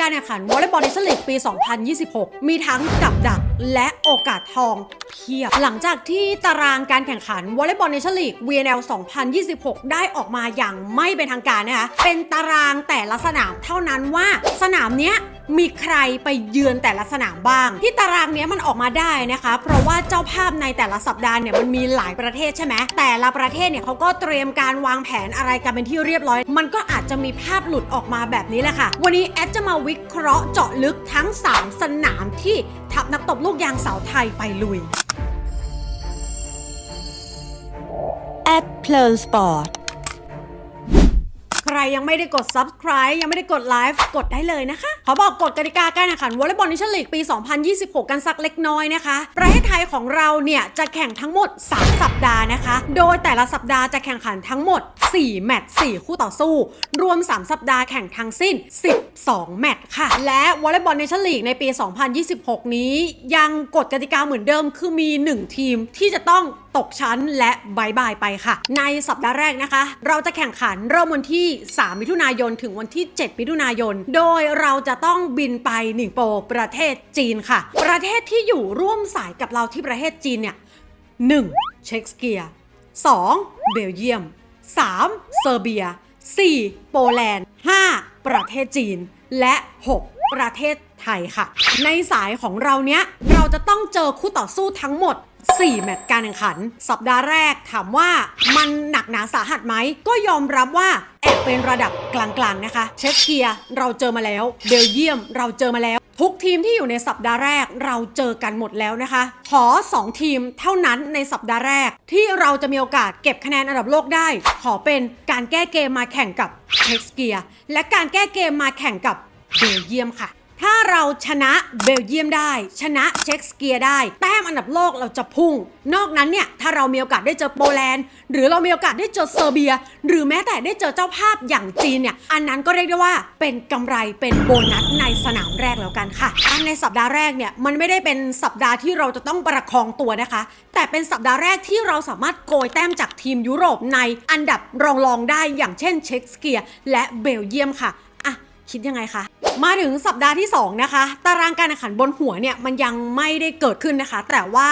การแข่งขันวอลเลย์บอลเนชั่นลีกปี 2026 มีทั้งกับดัก และโอกาสทองเพียบ หลังจากที่ตารางการแข่งขันวอลเลย์บอลเนชั่นลีก VNL 2026 ได้ออกมาอย่างไม่เป็นทางการนะคะ เป็นตารางแต่ละสนามเท่านั้นว่าสนามเนี้ยมีใครไปเยือนแต่ละสนามบ้าง ที่ตารางนี้มันออกมาได้นะคะ เพราะว่าเจ้าภาพในแต่ละสัปดาห์เนี่ยมันมีหลายประเทศใช่ไหมแต่ละประเทศเนี่ยเขาก็เตรียมการวางแผนอะไรกันเป็นที่เรียบร้อย มันก็อาจจะมีภาพหลุดออกมาแบบนี้แหละค่ะ วันนี้แอดจะมาวิเคราะห์เจาะลึกทั้ง 3 สนามที่ทัพนักตบลูกกยางสาวไทยไปลุย แอดเพลินสปอร์ต รยังไม่ได้กด subscribe ยังไม่ได้กดไลฟ์กดได้เลยนะคะ ขอบอกกฎกติกาการแข่งขันวอลเลย์บอลนิชลีกปี 2026 กันสักเล็กน้อยนะคะ ประเทศไทยของเราเนี่ยจะแข่งทั้งหมด 3 สัปดาห์นะคะ โดยแต่ละสัปดาห์จะแข่งขันทั้งหมด 4 แมตช์ 4 คู่ต่อสู้ รวม 3 สัปดาห์แข่งทั้งสิ้น 12 แมตช์ค่ะ และวอลเลย์บอลเนชั่นลีกในปี 2026 นี้ ยังกฎกติกาเหมือนเดิมคือมี 1 ทีมที่จะต้องตกชั้นและบายบายไปค่ะ ในสัปดาห์แรกนะคะ เราจะแข่งขันเริ่มวันที่3 มิถุนายน ถึงวันที่ 7 มิถุนายน โดยเราจะต้องบินไปหนิงโปประเทศจีนค่ะ ประเทศที่อยู่ร่วมสายกับเราที่ประเทศจีนเนี่ย 1. เช็กสเกีย 2. เบลเยียม 3. เซอร์เบีย 4. โปแลนด์ 5. ประเทศจีน และ 6 ประเทศไทยค่ะ ในสายของเราเนี้ย เราจะต้องเจอคู่ต่อสู้ทั้งหมด 4 แมตช์การแข่งขัน สัปดาห์แรกถามว่ามันหนักหนาสาหัสไหม ก็ยอมรับว่าแอบเป็นระดับกลางๆนะคะ เช็กเกียเราเจอมาแล้ว เบลเยียมเราเจอมาแล้ว ทุกทีมที่อยู่ในสัปดาห์แรกเราเจอกันหมดแล้วนะคะ ขอ 2 ทีมเท่านั้นในสัปดาห์แรก ที่เราจะมีโอกาสเก็บคะแนนอันดับโลกได้ ขอเป็นการแก้เกมมาแข่งกับเช็กเกียและการแก้เกมมาแข่งกับเบลเยียมค่ะ ถ้าเราชนะเบลเยียมได้ ชนะเช็กสเกียได้ แต้มอันดับโลกเราจะพุ่ง นอกนั้นเนี่ย ถ้าเรามีโอกาสได้เจอโปแลนด์ หรือเรามีโอกาสได้เจอเซอร์เบีย หรือแม้แต่ได้เจอเจ้าภาพอย่างจีนเนี่ย อันนั้นก็เรียกได้ว่าเป็นกำไรเป็นโบนัสในสนามแรกแล้วกันค่ะ อันในสัปดาห์แรกเนี่ยมันไม่ได้เป็นสัปดาห์ที่เราจะต้องประคองตัวนะคะ แต่เป็นสัปดาห์แรกที่เราสามารถโกยแต้มจากทีมยุโรปในอันดับรองๆได้อย่างเช่นเช็กสเกียและเบลเยียมค่ะอะคิดยังไงคะ มาถึงสัปดาห์ที่ 2 นะคะ ตารางการแข่งขันบนหัวเนี่ยมันยังไม่ได้เกิดขึ้นนะคะ แต่ว่า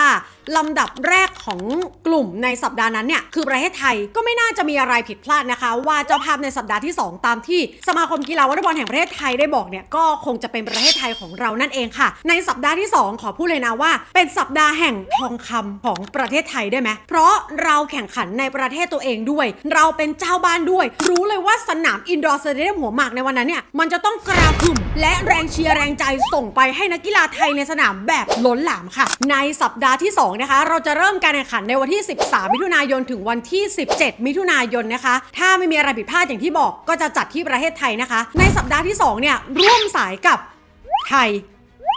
ลำดับแรกของกลุ่มในสัปดาห์นั้นเนี่ยคือประเทศไทยก็ไม่น่าจะมีอะไรผิดพลาดนะคะ ว่าเจ้าภาพในสัปดาห์ที่ 2 ตามที่สมาคมกีฬาวอลเลย์บอลแห่งประเทศไทยได้บอกเนี่ยก็คงจะเป็นประเทศไทยของเรานั่นเองค่ะ ในสัปดาห์ที่ 2 ขอพูดเลยนะว่า เป็นสัปดาห์แห่งทองคำของประเทศไทยได้ไหมเพราะเราแข่งขันในประเทศตัวเองด้วย เราเป็นเจ้าบ้านด้วย รู้เลยว่าสนามอินดอร์สเตเดียมหัวหมากในวันนั้นเนี่ยมันจะต้องกราหึ่มและแรงเชียร์แรงใจส่งไปให้นักกีฬาไทยในสนามแบบล้นหลามค่ะ ในสัปดาห์ที่ 2 นะคะ เราจะเริ่มการแข่งขันในวันที่ 13 มิถุนายนถึงวันที่ 17 มิถุนายนนะคะ ถ้าไม่มีอะไรผิดพลาดอย่างที่บอกก็จะจัดที่ประเทศไทยนะคะ ในสัปดาห์ที่ 2 เนี่ย ร่วมสายกับไทย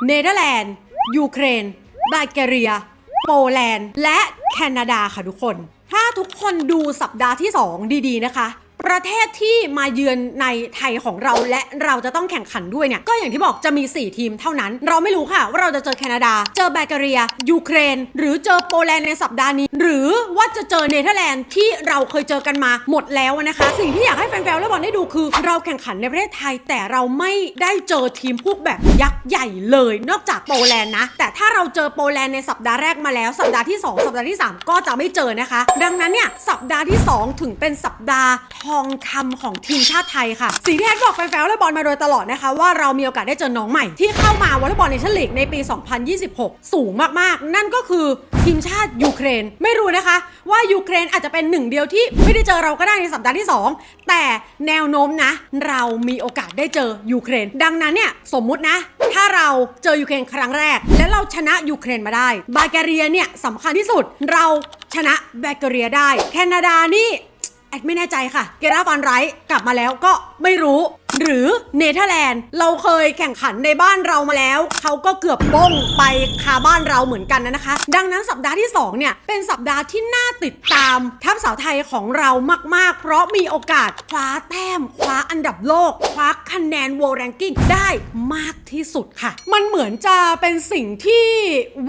เนเธอร์แลนด์ ยูเครนบัลแกเรีย โปแลนด์ และแคนาดาค่ะทุกคน ถ้าทุกคนดูสัปดาห์ที่ 2 ดีๆนะคะ ประเทศที่มาเยือนในไทยของเราและเราจะต้องแข่งขันด้วยเนี่ย ก็อย่างที่บอกจะมี 4 ทีมเท่านั้น เราไม่รู้ค่ะ ว่าเราจะเจอแคนาดา เจอแบลแกเรีย ยูเครน หรือเจอโปแลนด์ในสัปดาห์นี้ หรือว่าจะเจอเนเธอร์แลนด์ที่เราเคยเจอกันมาหมดแล้วนะคะ สิ่งที่อยากให้แฟนๆและบอลได้ดูคือ เราแข่งขันในประเทศไทย แต่เราไม่ได้เจอทีมพวกแบบยักษ์ใหญ่เลย นอกจากโปแลนด์นะ แต่ถ้าเราเจอโปแลนด์ในสัปดาห์แรกมาแล้ว สัปดาห์ที่ 2 สัปดาห์ที่ 3 ก็จะไม่เจอนะคะ ดังนั้นเนี่ยสัปดาห์ที่ 2 ถึงเป็นสัปดาห์ทองคำของทีมชาติไทยค่ะ สิ่งที่แอดบอกแฟนๆวอลเลย์บอลมาโดยตลอดนะคะ ว่าเรามีโอกาสได้เจอน้องใหม่ ที่เข้ามาวอลเลย์บอลเนชั่นลีกในปี 2026 สูงมากๆ นั่นก็คือทีมชาติยูเครน ไม่รู้นะคะ ว่ายูเครนอาจจะเป็นหนึ่งเดียวที่ไม่ได้เจอเราก็ได้ในสัปดาห์ที่ 2 แต่แนวโน้มนะ เรามีโอกาสได้เจอยูเครน ดังนั้นเนี่ยสมมุตินะ ถ้าเราเจอยูเครนครั้งแรก แล้วเราชนะยูเครนมาได้ บาแกเรียเนี่ยสำคัญที่สุดเราชนะแบลแกเรียได้ แคนาดานี่ แอดไม่แน่ใจค่ะเกราฟันไรท์กลับมาแล้วก็ไม่รู้ หรือเนเธอร์แลนด์เราเคยแข่งขันในบ้านเรามาแล้ว เขาก็เกือบบ้งไปคาบ้านเราเหมือนกันนะคะ ดังนั้นสัปดาห์ที่ 2 เนี่ย เป็นสัปดาห์ที่น่าติดตามทัพสาวไทยของเรามาก ๆ เพราะมีโอกาสคว้าแต้ม คว้าอันดับโลก คว้าคะแนน World Ranking ได้มากที่สุดค่ะ มันเหมือนจะเป็นสิ่งที่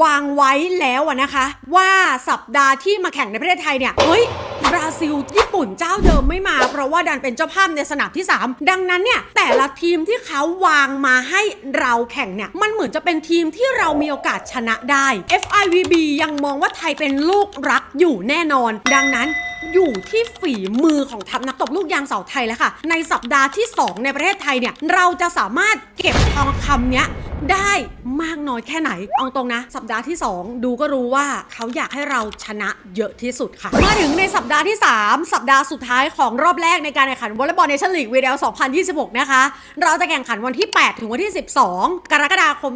วางไว้แล้วนะคะ ว่าสัปดาห์ที่มาแข่งในประเทศไทยเนี่ยเฮ้ย บราซิล ญี่ปุ่นเจ้าเดิมไม่มา เพราะว่าดันเป็นเจ้าภาพในสนามที่ 3 ดังนั้นเนี่ยแต่ละทีมที่เขาวางมาให้เราแข่งเนี่ยมันเหมือนจะเป็นทีมที่เรามีโอกาสชนะได้ FIVB ยังมองว่าไทยเป็นลูกรักอยู่แน่นอน ดังนั้นอยู่ที่ฝีมือของทัพนักตบลูกยางเสาไทยแล้วค่ะ ในสัปดาห์ที่ 2 ในประเทศไทยเนี่ย เราจะสามารถเก็บทองคำเนี้ยได้มากน้อยแค่ไหน เอาตรงนะ สัปดาห์ที่ 2 ดูก็รู้ว่าเขาอยากให้เราชนะเยอะที่สุดค่ะ มาถึงในสัปดาห์ที่ 3 สัปดาห์สุดท้ายของรอบแรกในการแข่งขันวอลเลย์บอลเนชั่นลีกวีเดล2026 นะคะ เราจะแข่งขันวันที่ 8 ถึงวันที่ 12 กรกฎาคม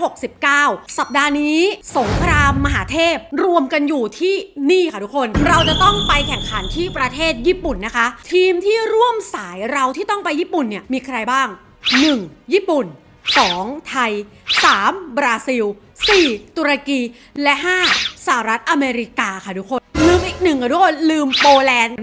2569 สัปดาห์นี้ สงครามมหาเทพ รวมกันอยู่ที่นี่ค่ะทุกคน เราจะต้องไปแข่งขันที่ประเทศญี่ปุ่นนะคะ ทีมที่ร่วมสายเราที่ต้องไปญี่ปุ่นเนี่ยมีใครบ้าง 1. ญี่ปุ่น 2. ไทย 3. บราซิล 4. ตุรกี และ 5. สหรัฐอเมริกาค่ะทุกคน ลืมอีกหนึ่งค่ะทุกคน ลืมโปแลนด์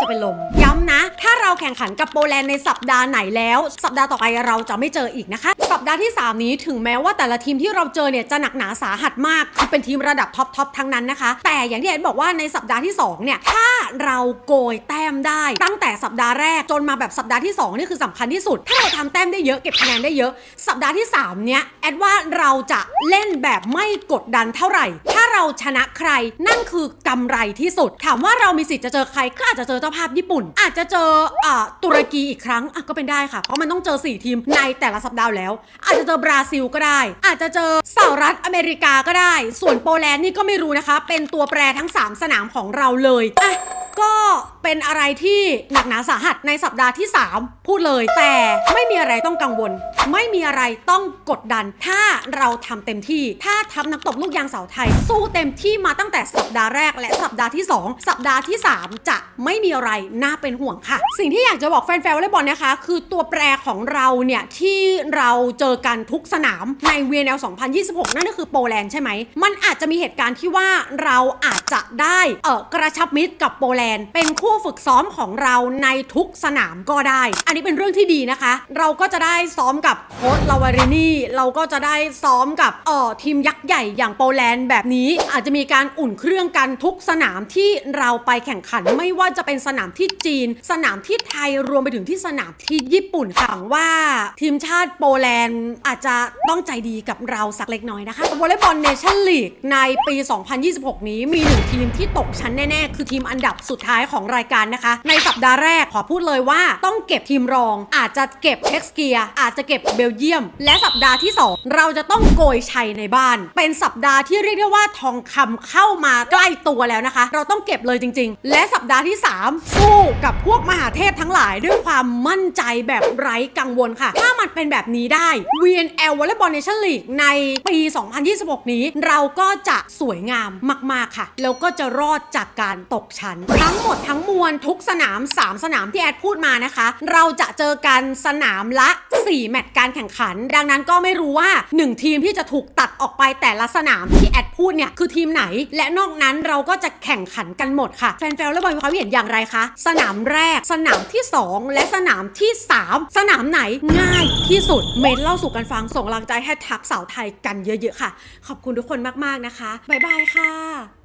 จะเป็นลม ย้ำนะ ถ้าเราแข่งขันกับโปแลนด์ในสัปดาห์ไหนแล้ว สัปดาห์ต่อไปเราจะไม่เจออีกนะคะ สัปดาห์ที่ 3 นี้ถึงแม้ว่าแต่ละทีมที่เราเจอเนี่ยจะหนักหนาสาหัสมากคือเป็นทีมระดับท็อปทอปทั้งนั้นนะคะ แต่อย่างที่เอ็ดบอกว่าในสัปดาห์ที่2เนี่ยถ้าเราโกยแต้มได้ ตั้งแต่สัปดาห์แรกจนมาแบบสัปดาห์ที่2นี่คือสำคัญที่สุด ถ้าเราทำแต้มได้เยอะเก็บคะแนนได้เยอะ สัปดาห์ที่ 3 เนี่ยแอดว่าเราจะเล่นแบบไม่กดดันเท่าไหร่ ถ้าเราชนะใครนั่นคือกำไรที่สุด ถามว่าเรามีสิทธิ์จะเจอใครก็อาจจะเจอเจ้าภาพญี่ปุ่น อาจจะเจออ่าตุรกีอีกครั้งอะก็เป็นได้ค่ะ เพราะมันต้องเจอ 4 ทีมในแต่ละสัปดาห์แล้ว อาจจะเจอบราซิลก็ได้ อาจจะเจอสหรัฐอเมริกาก็ได้ ส่วนโปแลนด์นี่ก็ไม่รู้นะคะ เป็นตัวแปรทั้ง 3 สนามของเราเลยอะก็เป็นอะไรที่หนักหนาสาหัสในสัปดาห์ที่ 3 พูดเลย แต่ไม่มีอะไรต้องกังวล ไม่มีอะไรต้องกดดัน ถ้าเราทำเต็มที่ ถ้าทัพนักตบลูกยางสาวไทย สู้เต็มที่มาตั้งแต่สัปดาห์แรกและสัปดาห์ที่ 2 สัปดาห์ที่ 3 จะไม่มีอะไรน่าเป็นห่วงค่ะ สิ่งที่อยากจะบอกแฟนๆวอลเลย์บอลนะคะ คือตัวแปรของเราเนี่ยที่เราเจอกันทุกสนามใน VNL 2026 นั่นก็คือโปแลนด์ใช่ไหม มันอาจจะมีเหตุการณ์ที่ว่าเราอาจจะได้เออกระชับมิตรกับโปแลนด์เป็นคู่ฝึกซ้อมของเราในทุกสนามก็ได้ อันนี้เป็นเรื่องที่ดีนะคะ เราก็จะได้ซ้อมกับโค้ชลาวารินีเราก็จะได้ซ้อมกับเอ่อทีมยักษ์ใหญ่อย่างโปแลนด์แบบนี้ อาจจะมีการอุ่นเครื่องกันทุกสนามที่เราไปแข่งขันไม่ว่าจะเป็นสนามที่จีน สนามที่ไทยรวมไปถึงที่สนามที่ญี่ปุ่นค่ะหวังว่า ทีมชาติโปแลนด์อาจจะต้องใจดีกับเราสักเล็กน้อยนะคะวอลเลย์บอลเนชั่นลีกในปี 2026 นี้มีหนึ่งทีมที่ตกชั้นแน่ๆ คือทีมอันดับสุดท้ายของรายการนะคะ ในสัปดาห์แรกขอพูดเลยว่าต้องเก็บทีมรอง อาจจะเก็บเท็กซ์เกียอาจจะเก็บเบลเยียม และสัปดาห์ที่ 2 เราจะต้องโกยชัยในบ้าน เป็นสัปดาห์ที่เรียกได้ว่าทองคำเข้ามาใกล้ตัวแล้วนะคะ เราต้องเก็บเลยจริง ๆ และสัปดาห์ที่ 3 สู้กับพวกมหาเทพทั้งหลายด้วยความมั่นใจแบบไร้กังวลค่ะ ถ้ามันเป็นแบบนี้ได้ VNL Volleyball Nation League ในปี 2026 นี้ เราก็จะสวยงามมาก ๆ ค่ะ แล้วก็จะรอดจากการตกชั้น ทั้งหมดทั้งมวลทุกสนาม 3 สนามที่แอดพูดมานะคะ เราจะเจอกันสนามละ 4 แมตช์การแข่งขัน ดังนั้นก็ไม่รู้ว่า 1 ทีมที่จะถูกตัดออกไปแต่ละสนามที่แอดพูดเนี่ยคือทีมไหน และนอกนั้นเราก็จะแข่งขันกันหมดค่ะแฟนๆแล้วบอลมีความเห็นอย่างไรคะสนามแรก สนามที่ 2 และสนามที่ 3 สนามไหนง่ายที่สุดเมนเล่าสู่กันฟังส่งกำลังใจให้ทักสาวไทยกันเยอะๆค่ะ ขอบคุณทุกคนมากๆนะคะบ๊ายบายค่ะ